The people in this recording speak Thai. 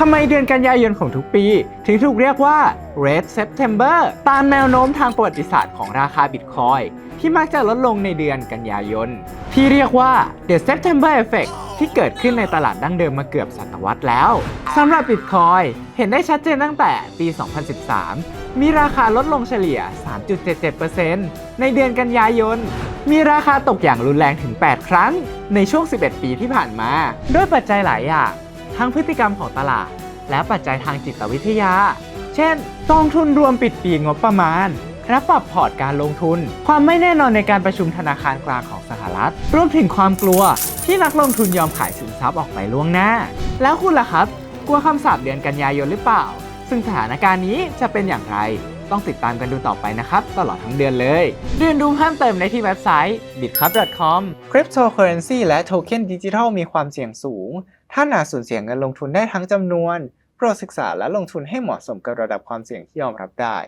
ทำไมเดือนกันยายนของทุกปี ถึงถูกเรียกว่า Red September ตามแนวโน้มทางประวัติศาสตร์ของราคาบิตคอยที่มักจะลดลงในเดือนกันยายน ที่เรียกว่า The September Effect ที่เกิดขึ้นในตลาดดั้งเดิมมาเกือบศตวรรษแล้วสำหรับบิตคอยเห็นได้ชัดเจนตั้งแต่ปี 2013 มีราคาลดลงเฉลี่ย 3.77%ในเดือนกันยายน มีราคาตกอย่างรุนแรงถึง 8 ครั้งในช่วง 11 ปีที่ผ่านมา ด้วยปัจจัยหลายอย่าง ทั้งพฤติกรรมของตลาด และปัจจัยทางจิตวิทยา เช่นกองทุนรวมปิดปีงบประมาณและปรับพอร์ตการลงทุน ความไม่แน่นอนในการประชุมธนาคารกลางของสหรัฐ รวมถึงความกลัวที่นักลงทุนยอมขายสินทรัพย์ออกไปล่วงหน้า แล้วคุณล่ะครับ กลัวคำสาปเดือนกันยายนหรือเปล่า ซึ่งสถานการณ์นี้จะเป็นอย่างไร ต้องติดตามกันดูต่อไปนะครับ ตลอดทั้งเดือนเลย เรียนรู้เพิ่มเติมได้ที่เว็บไซต์ bitcup.com Cryptocurrency และโทเค็นดิจิทัลมีความเสี่ยงสูง ท่านอาจสูญเสียเงินลงทุนได้ทั้งจำนวน โปรดศึกษาและลงทุนให้เหมาะสมกับระดับความเสี่ยงที่ยอมรับได้